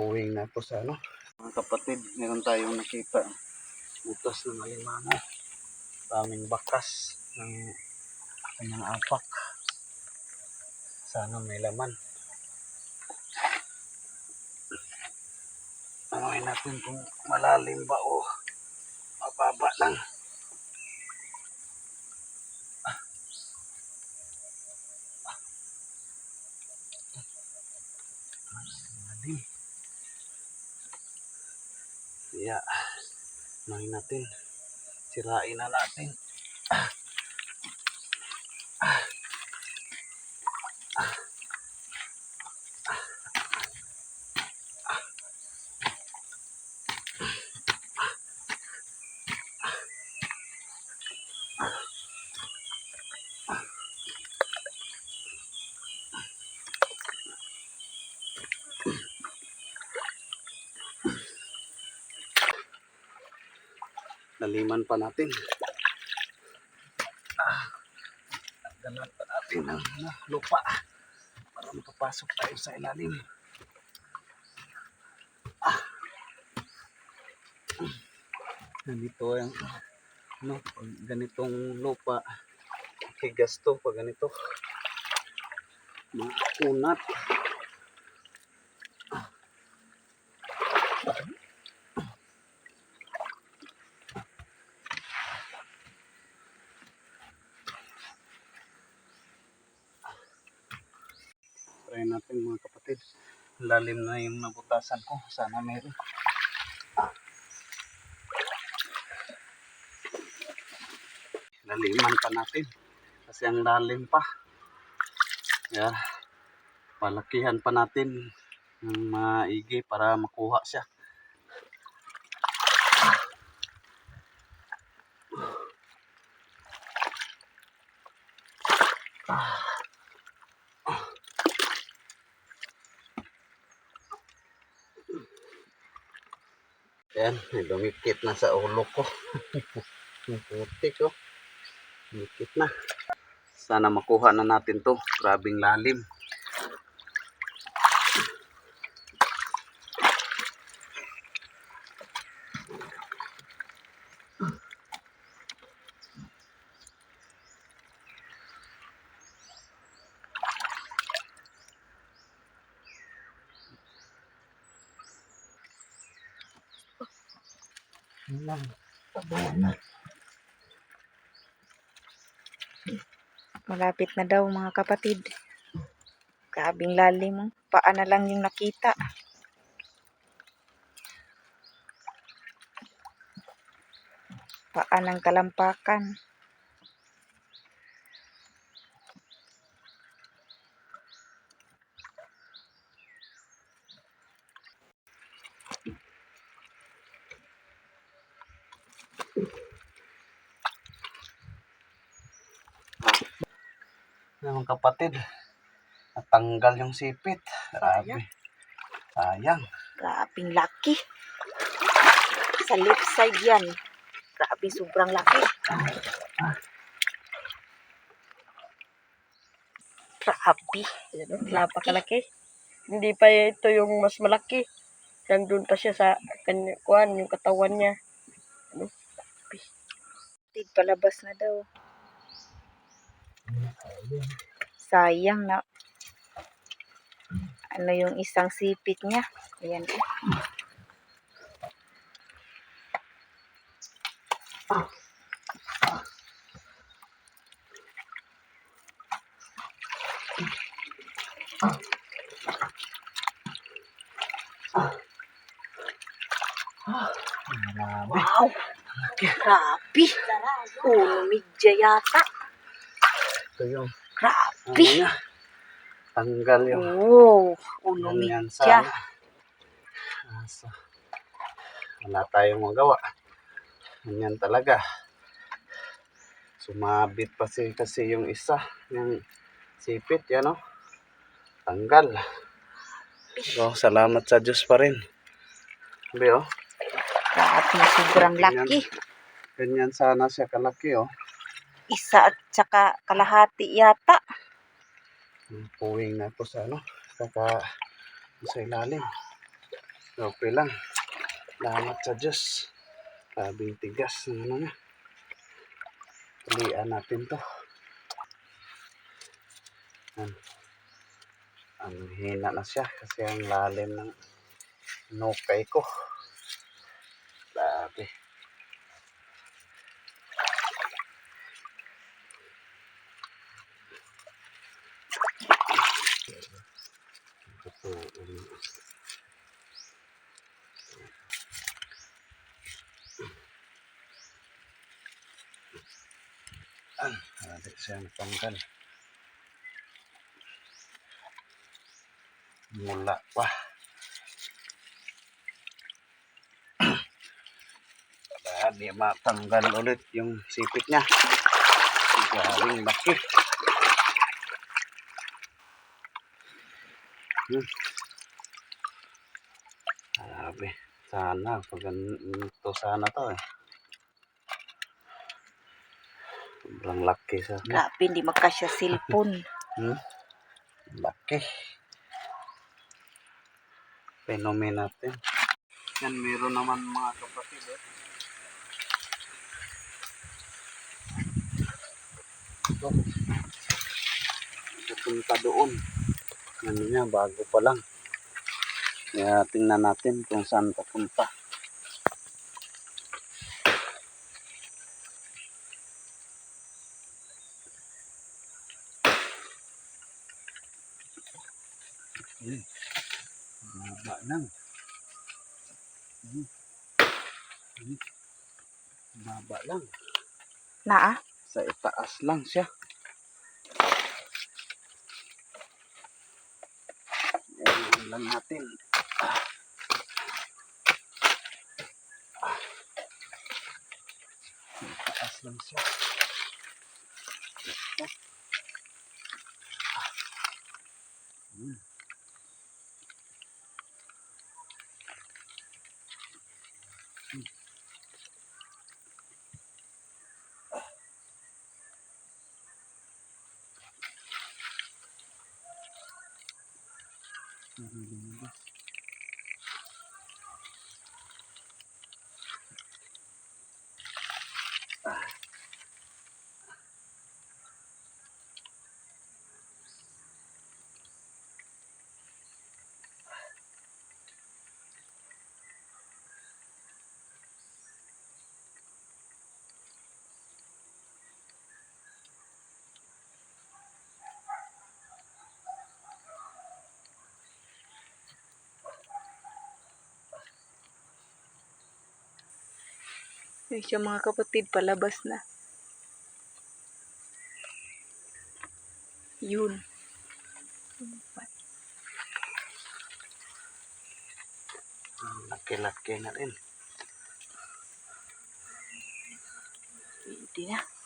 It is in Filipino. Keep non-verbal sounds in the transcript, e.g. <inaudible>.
Puwing na po sa ano. Mga kapatid, meron tayong nakita. Butas ng alimano. Daming bakas ng kanyang apak. Sana may laman. Anoin natin kung malalim ba o mababa lang. Kaya, anoin natin. Sirain na natin. Laliman pa natin. Ah, Tanggalan pa natin ang ano, lupa para makapasok tayo sa ilalim. Ah. Ganito ang ano, pag ganitong lupa, higas to pag ganito. Makunat. Try natin mga kapatid. Lalim na yung nabutasan ko. Sana meron. Laliman pa natin. Kasi ang lalim pa. Yeah. Palakihan pa natin ng maigi para makuha siya. Ayan, dumikit na sa ulo ko. <laughs> Putik oh. Dumikit na. Sana makuha na natin to. Grabing lalim. Lang. Tabayan na. Malapit na daw mga kapatid. Grabing lalim. oh. Paa na lang yung nakita. Paa ng talampakan. Mga kapatid. Natanggal yung sipit. Grabe. Sayang. Grabing laki. Sa left side yan. Grabe, sobrang laki. Grabe. Napakalaki. Hindi pa ito yung mas malaki. Nandun pa siya sa kanya, kuhan, yung katawan niya. Tid palabas na daw. Sayang na ano yung isang sipit niya. Ayan. Wow! Grabe! Uno midya yata. Ito yung ano Grabe! niya. Tanggal yung Oh, ganyan midya. sana. Ah, so, wala tayong magawa. Ganyan talaga. Sumabit pa si, kasi yung isa. Yung sipit, yan o. Tanggal. So, salamat sa Diyos pa rin. Sabi oh. Grabe, sobrang laki. Ganyan sana siya kalaki oh. Isa at saka kalahati yata. Puwing na po sa ano. Saka sa ilalim. Okay lang. Salamat sa Diyos. Grabing tigas ng ano niya. Tulian natin to. Yan. Ang hina na siya kasi ang lalim ng nukay ko. Grabe. Ito, ano, An, ada siya natanggal. Mula pa. Para di matanggal ulit yung sipit niya. Galing laki. Hmm. Grabe. Sana, pag ganito sana to eh. Sobrang laki sa Grabe, hindi makasya cellphone. <laughs> Hmm? Laki. Phenomenon natin. Yan, meron naman mga kapatid. Eh. Ito. Pupunta doon. Ano niya, bago pa lang. Kaya tingnan natin kung saan papunta. Hmm. Baba lang. Hmm. Hmm. Baba lang. Naa? Sa itaas lang siya. Yan lang natin. Itaas lang siya. Ah. Hmm. Parang Yun siya mga kapatid, palabas na. Yun. Laki-laki na rin. Hindi na.